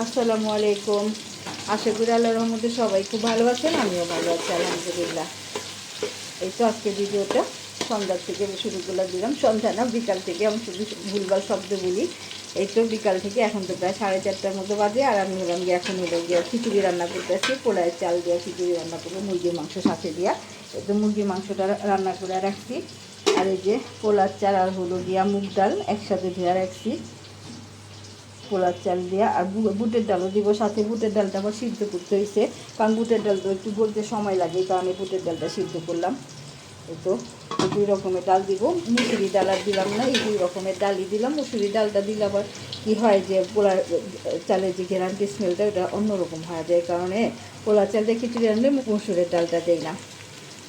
আসসালামু আলাইকুম। আশা করি আল্লাহ রহমতে সবাই খুব ভালো আছেন, আমিও ভালো আছি, আলহামদুলিল্লাহ। এই তো আজকে ভিডিওটা সন্ধ্যার থেকে শুরু করে দিলাম। সন্ধ্যা না, বিকাল থেকে আমি শুধু ভুলভাল শব্দ বলি। এই তো বিকাল থেকে এখন তো প্রায় সাড়ে চারটার মতো বাজে, আর আমি হলাম গিয়ে এখন হলো গিয়ে খিচুড়ি রান্না করতেছি পোলায় চাল দিয়ে খিচুড়ি রান্না করব, মুরগির মাংস সাথে দিয়া। এই তো মুরগির মাংসটা রান্না করে রাখছি। আর এই যে পোলার চাল আর হলো গিয়া মুগ ডাল একসাথে ধুয়ে রাখছি। পোলার চাল দিয়া আর বুটের ডালও দিব, সাথে বুটের ডালটা আবার সিদ্ধ করতে হয়েছে কারণ বুটের ডাল তো একটু বলতে সময় লাগে, এই কারণে বুটের ডালটা সিদ্ধ করলাম। এই তো দুই রকমের ডাল দিব। মুসুরি ডাল আর দিলাম না, এই দুই রকমের ডালই দিলাম। মুসুরি ডালটা দিলে আবার কী হয় যে, পোলার চালের যে গ্যারান্টি স্মেলটা ওটা অন্যরকম হয়ে যায়। কারণে পোলার চাল দিয়ে খিচুড়ি আনলে মুসুরের ডালটা দেই না।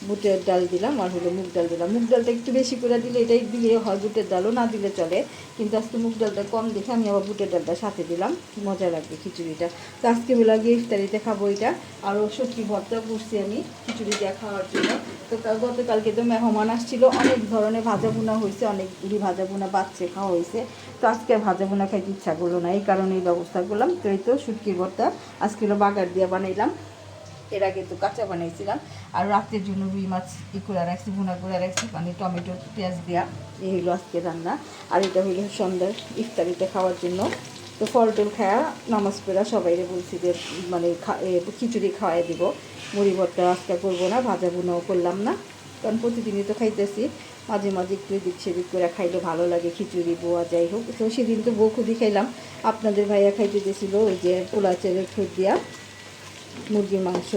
বুটের ডাল দিলাম আর হলো মুগ ডাল দিলাম। মুগ ডালটা একটু বেশি করে দিলে এটাই দিলে হয়, বুটের ডালও না দিলে চলে। কিন্তু আজকে মুগ ডালটা কম দেখে আমি আবার বুটের ডালটা সাথে দিলাম। মজা লাগবে খিচুড়িটা। তো আজকে বেলা গিয়ে ইফতারিতে খাব এটা। আরও সত্যি ভর্তা করছি আমি খিচুড়ি দিয়ে খাওয়ার জন্য। তো গতকালকে তো মেহমান আসছিল, অনেক ধরনের ভাজা ভুনা হয়েছে অনেকগুলি ভাজা ভুনা বাচ্চে খাওয়া হয়েছে। তো আজকে ভাজা ভুনা খাইতে ইচ্ছা করল না, এই কারণে এই ব্যবস্থা করলাম। তো এই তো শুটকির ভর্তা। আজকে বাগার দিয়ে বানাইলাম। এর আগে তো কাঁচা বানাইছিলাম। আর রাতের জন্য রুই মাছ ই করে রাখছি, ভুনা করে রাখছি মানে টমেটো, পেঁয়াজ দেওয়া এই হইল আজকে রান্না। আর এটা হইল সন্ধ্যার ইফতারিতে খাওয়ার জন্য। তো ফল টল খায়া নামাজ পড়া সবাইরে বলছি যে মানে খিচুড়ি খাওয়াই দিব। মুড়ি ভর্তা আজকে করব না, ভাজা ভুনাও করলাম না। কারণ প্রতিদিনই তো খাইতেছি। মাঝে মাঝে একটু এদিক সেদিক করে খাইলে ভালো লাগে, খিচুড়ি, বোয়া, যাই হোক। তো সেদিন তো বউ খুদি খাইলাম। আপনাদের ভাইয়া খাইতে দিয়েছিল ওই যে পোলা চেলের খুদ দিয়া। মুরগির মাংস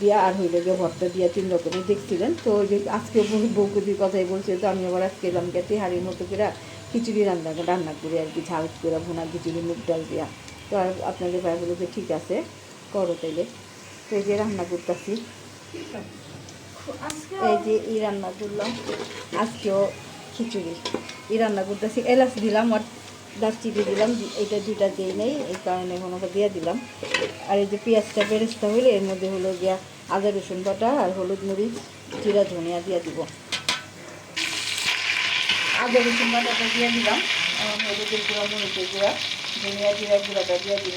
দিয়া আর হইলে গিয়ে ভর্তা দিয়া তিন রকমের দেখছিলেন। তো ওই যে আজকে বৌকুদির কথাই বলছে তো আমি আবার আজকে এলাম গেতে হাড়ির মতো করে খিচুড়ি রান্না রান্না করি আর কি, ঝাল করে ভুনা খিচুড়ি, মুগ ডাল দিয়া। তো আর আপনাদের ভাই বলে যে ঠিক আছে, করো তাইলে। তো এই যে রান্না করতেছি। এই যে ই রান্না করলাম। আজকেও খিচুড়ি। ই রান্না করতেছি, এলাচ দিলাম আর দারচিনি দিলাম এটা দুইটা দিই নেই, এই কারণে এখন ওটা দিয়ে দিলাম। আর এই যে পেঁয়াজটা বেরেস্তা হইলে, এর মধ্যে হলো গিয়া আদা, রসুন বাটা আর হলুদ মরিচ, জিরা, ধনিয়া দিয়ে দিব। আদা, রসুন বাটাটা দিয়ে দিলাম হলুদের গুঁড়া, মরিচের গুঁড়া, ধনিয়া, জিরা গুঁড়াটা দিয়ে দিব।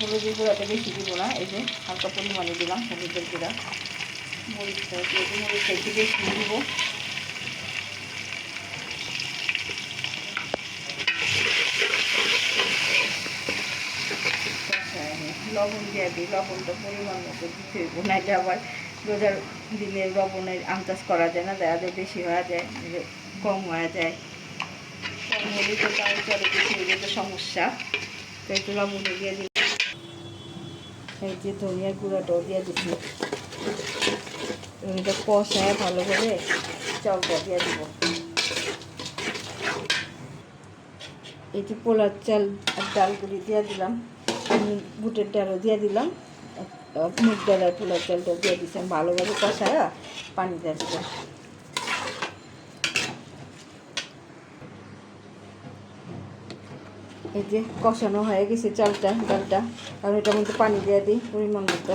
হলুদের গুঁড়াটা বেশি দিব না, এই যে হালকা পরিমাণে দিলাম হলুদের গুঁড়া। মরিচটা মরিচটা একটু বেশি দিব। লবণ দিয়ে দিই, লবণটা পরিমাণ মতো দিতে হইব, নাইলে আবার রোজার দিনে লবণের আন্দাজ করা যায় না দেখা যায়, বেশি হয়ে যায়, কম হয়ে যায়। কম হলে তো তাও চলে, বেশি হলে তো সমস্যা। তো একটু লবণ দিয়ে দিই। এই যে ধনিয়ার গুঁড়াটাও দিয়ে দিচ্ছি এটা কষায় ভালো করে চালটা দিয়ে দিব। এই যে পোলার চাল আর ডালগুলি দিয়ে দিলাম। বুটের ডালও দিয়ে দিলাম। মুগ ডাল আর পোলার চালটা দিয়ে দিচ্ছি ভালোভাবে কষায় পানি দিয়ে দিলাম। এই যে কষানো হয়ে গেছে চালটা, ডালটা। আর এটার মধ্যে পানি দিয়ে দিই, পরিমাণ মতো।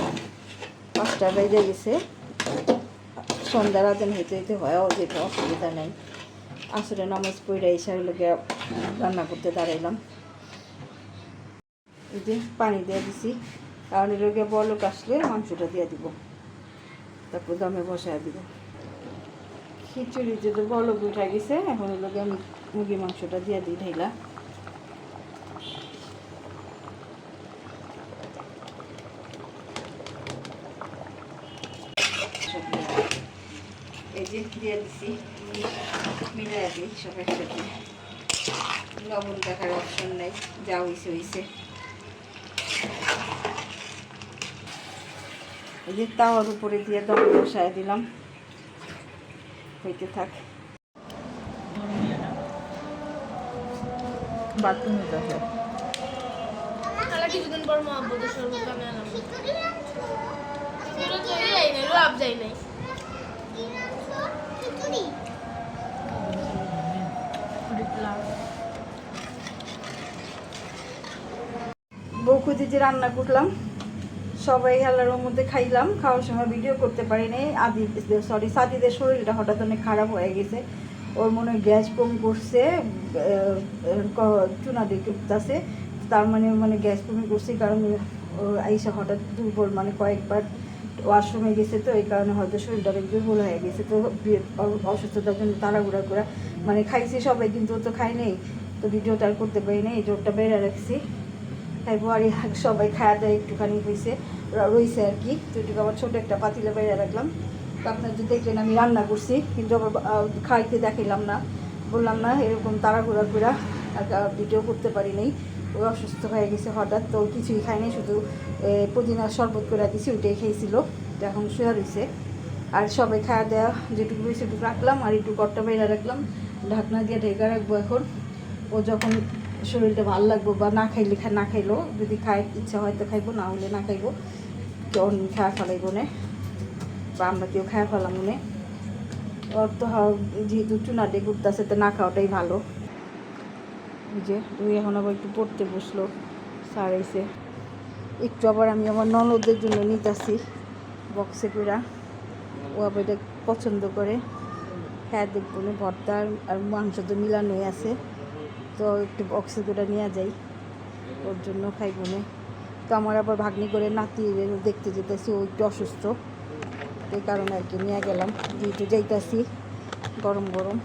পাঁচটা বেজে গেছে। সন্ধ্যা রাতেন হইতে হইতে হয় যেটা অসুবিধা নেই। আসলে নামাজ পড়ে এসে লোকে রান্না করতে দাঁড়াইলাম। এই পানি দিয়ে দিছি। আর লোকে বলক আসলে মাংসটা দিয়ে দিব। তারপর দমে বসায় দিব। খিচুড়ি যদি বলক উঠে গেছে, এখন লোকে আমি মুরগি মাংসটা দিয়ে দিই ঢাইলা। লবণ দেখার অপশন নাই, যা হয়েছে হয়েছে এই যে তাওয়ার উপরে দিয়ে দম বসায় দিলাম। হইতে থাক। বাথরুমে আলা কিছুদিন পর শরবত বানালাম খিচুড়ি তৈরি যাই নাই লাভ যাই নাই বৌকুদি যে রান্না করলাম, সবাই আল্লাহর মধ্যে খাইলাম, খাওয়ার সময় ভিডিও করতে পারি নাই আদি সরি সাদিদের শরীরটা হঠাৎ অনেক খারাপ হয়ে গেছে। ওর মনে হয় গ্যাস কম করছে চুনা দিয়ে আছে তার মানে মানে গ্যাস বমি করছি কারণ আইসা হঠাৎ দুর্বল মানে কয়েকবার ওয়াশরুমে গেছে তো, এই কারণে হয়তো শরীরটা অনেক দুর্বল হয়ে গেছে তো অসুস্থতার জন্য তাড়াহুড়া করে। মানে খাইছি সবাই, কিন্তু তো খাই নেই। তো ভিডিওটা আর করতে পারি না এই জোরটা বেড়ে রাখছি। আর সবাই খাওয়া দাওয়া একটুখানি হয়েছে র- রইছে আর কি। তো আবার ছোটো একটা পাতিলে বেড়ে রাখলাম। তো আপনার যদি দেখলেন আমি রান্না করছি কিন্তু আবার খাইতে দেখাইলাম না। বললাম না এরকম তাড়াহুড়া করে ভিডিও করতে পারি নাই। ও অসুস্থ হয়ে গেছে হঠাৎ তো কিছুই খাইনি শুধু এ, পুদিনার শরবত করে দিছি ওইটাই খেয়েছিল তো এখন শুয়ে রয়েছে আর সবাই খাওয়া দেওয়া যেটুকু রয়েছে সেটুকু রাখলাম। আর একটু গড়টা বেড়ে রাখলাম। ঢাকনা দিয়ে ঢেকে রাখব এখন। ও যখন শরীরটা ভালো লাগবো বা না খাইলে খা না খাইলো। যদি খাই ইচ্ছা হয় তো খাইবো, না হলে না খাইবো। কেউ খায় ফেলাইবো না বা আমরা কেউ খায় ফেলাম মনে। ওর তো যেহেতু চুনাটে ঘুরতেছে, তো না খাওয়াটাই ভালো। যে ওই এখন আবার একটু পড়তে বসল, স্যার এসে। একটু আবার আমি আমার ননদের জন্য নিতে নিতেছি বক্সে করে ও আবার এটা পছন্দ করে। হ্যাঁ দেখব না, ভর্তা আর মাংস তো মিলানোই আছে। তো একটু বক্সে করে নিয়ে যাই। ওর জন্য খাইব না। তো আমার আবার ভাগ্নি করে নাতি দেখতে যেতেছি, ও একটু অসুস্থ। এই কারণে আর কি নিয়ে গেলাম। যেহেতু যাইতাছি, গরম গরম।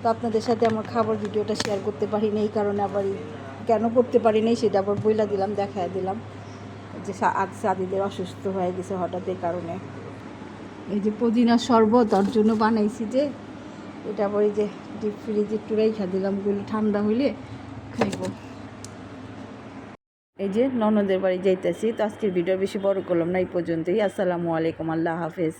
তো আপনাদের সাথে আমার খাবার ভিডিওটা শেয়ার করতে পারি না এই কারণে আবার কেন করতে পারি নাই সেটা আবার বইলা দিলাম দেখায় দিলাম। যে আজ সাদিদের অসুস্থ হয়ে গেছে হঠাৎ এই কারণে। এই যে পুদিনা শরবত, ওর জন্য বানাইছি যে এটা পরে যে ডিপ ফ্রিজে একটু রেখা দিলামগুলো ঠান্ডা হইলে খাইব। এই যে ননদের বাড়ি যাইতেছি, তো আজকের ভিডিও বেশি বড় করলাম না, এই পর্যন্তই। আসসালামু আলাইকুম, আল্লাহ হাফেজ।